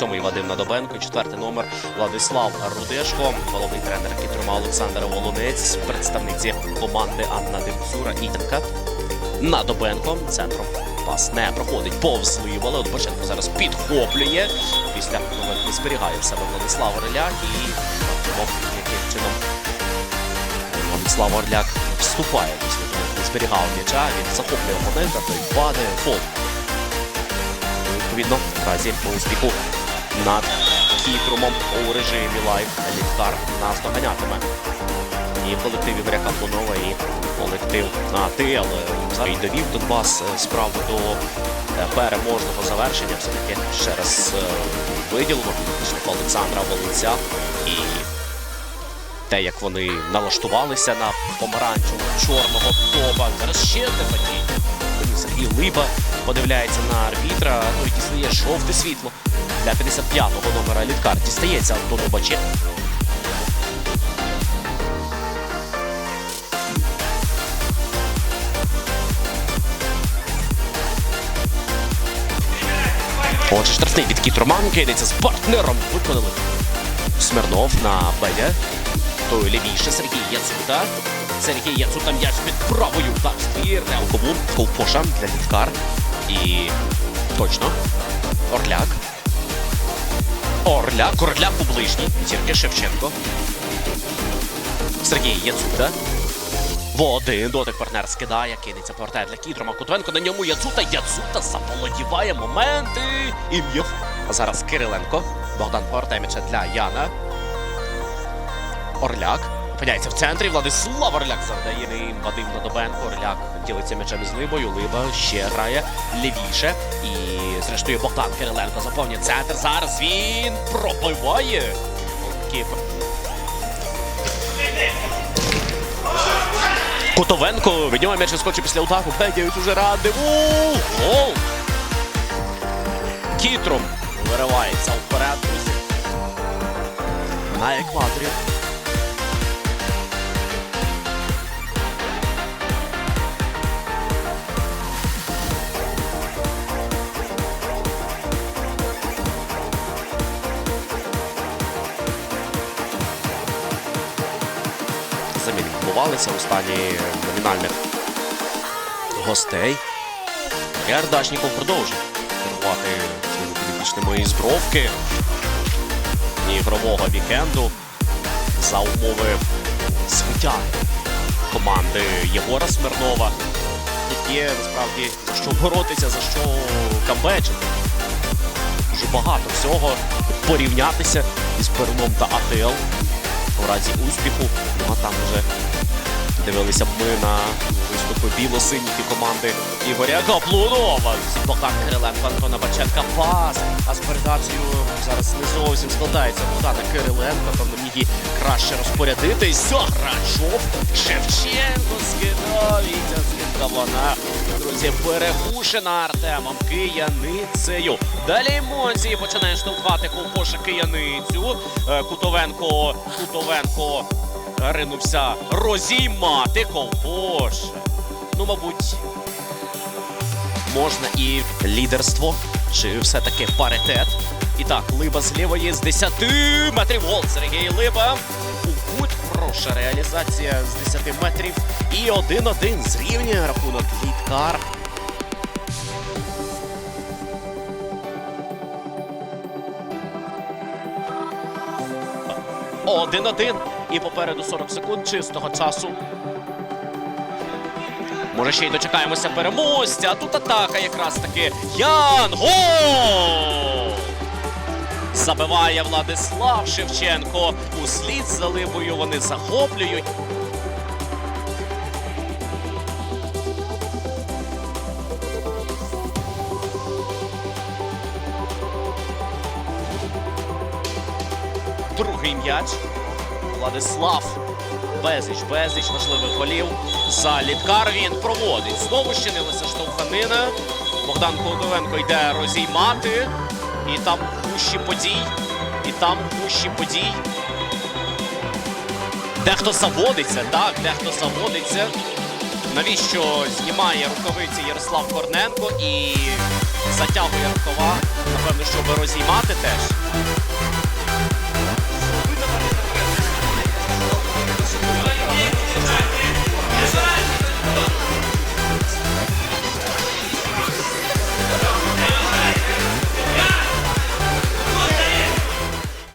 Сьомий Вадим Надобенко, четвертий номер Владислав Рудешко, головний тренер Кітрума Олександр Волонець, представниці команди Анна Демцура і Тенка. Надобенко центром пас не проходить повз Ливу, але от Боченко зараз підхоплює. Після Надобенко зберігає в себе Владислав Орляк і яким чином Владислав Орляк вступає після того, як зберігав м'яча. Він захоплює опонента, той падає фол. Відповідно, в разі успіху над Кітрумом у режимі лайв Ліхтар нас доганятиме. І колектив Ігоря Каплунова, і колектив АТЛ зараз й довів Донбас е, справу до е, переможного завершення. Все-таки ще раз е, виділено Олександра Волинця і те, як вони налаштувалися на помаранчево-чорного тоба. Зараз ще падіння. Сергій Либа подивляється на арбітра, ну і дістає жовте світло. Для 55-го номера Літкар дістається Антону Баче. Отже, штрафний від Кіт Роман кидається з партнером. Виконали. Смирнов на Бедя. Той лівіше Сергій Яцута. Сергій Яцута м'яч під правою вдарстві. Реалкову Ковпоша для Літкар. І точно. Орляк. Орляк. Орляк у ближній. Шевченко. Сергій Яцута. Один дотик партнер скидає, кинеться повертає для Кідрома. Кутвенко на ньому Яцута. Яцута заволодіває моменти. І м'єв. А зараз Кириленко. Богдан повертає м'яча для Яна. Орляк. Опиняється в центрі. Владислав Орляк завдає ним Вадим Надобенко. Орляк ділиться м'ячем з Либою. Либа ще грає лівіше. І зрештою Богдан Кириленко заповнює центр. Зараз він пробиває. Голкіпер. Котовенко від нього м'яч скочив після удару. Бедяють уже рандеву. Гол! Кітром виривається вперед. На екваторі. Відбувалися у номінальних гостей. Ярдашніков продовжує керувати своїми підопічними із ігрового вікенду за умови звиття команди Єгора Смирнова. Тут є насправді за що боротися, за що камбечити. Дуже багато всього порівнятися із Перуном та АТЛ у разі успіху. Ну а там вже дивилися б ми на виступи біло-синіки команди Ігоря Гаплунова. Богдан Кириленко, Антона Баченка пас. А з передачею зараз не зовсім складається Богдана Кириленко. Там міг і краще розпорядитись. Грачов Шевченко скидав. Вона. Друзі, перепушена Артемом Кияницею. Далі емоції починає штовхати ковпоша Кияницю. Е, Кутовенко, Кутовенко ринувся розіймати ковпоша. Ну, мабуть, можна і лідерство, чи все-таки паритет. І так, Либа з лівої з 10 метрів гол Сергій Либа. У кут хороша реалізація з 10 метрів. І 1-1 зрівнює рахунок Літкар. Один-один. І попереду 40 секунд чистого часу. Може, ще й дочекаємося переможця. А тут атака якраз таки. Ян гол! Забиває Владислав Шевченко. Услід за Либою вони захоплюють. Другий м'яч. Владислав безліч, безліч важливих голів. За літкар він проводить. Знову щинилася штовханина. Богдан Колодовенко йде розіймати. І там гущі подій. І там гущі подій. Дехто заводиться, так, дехто заводиться. Навіщо знімає рукавиці Ярослав Корненко і затягує рукава, напевно, щоб розіймати теж.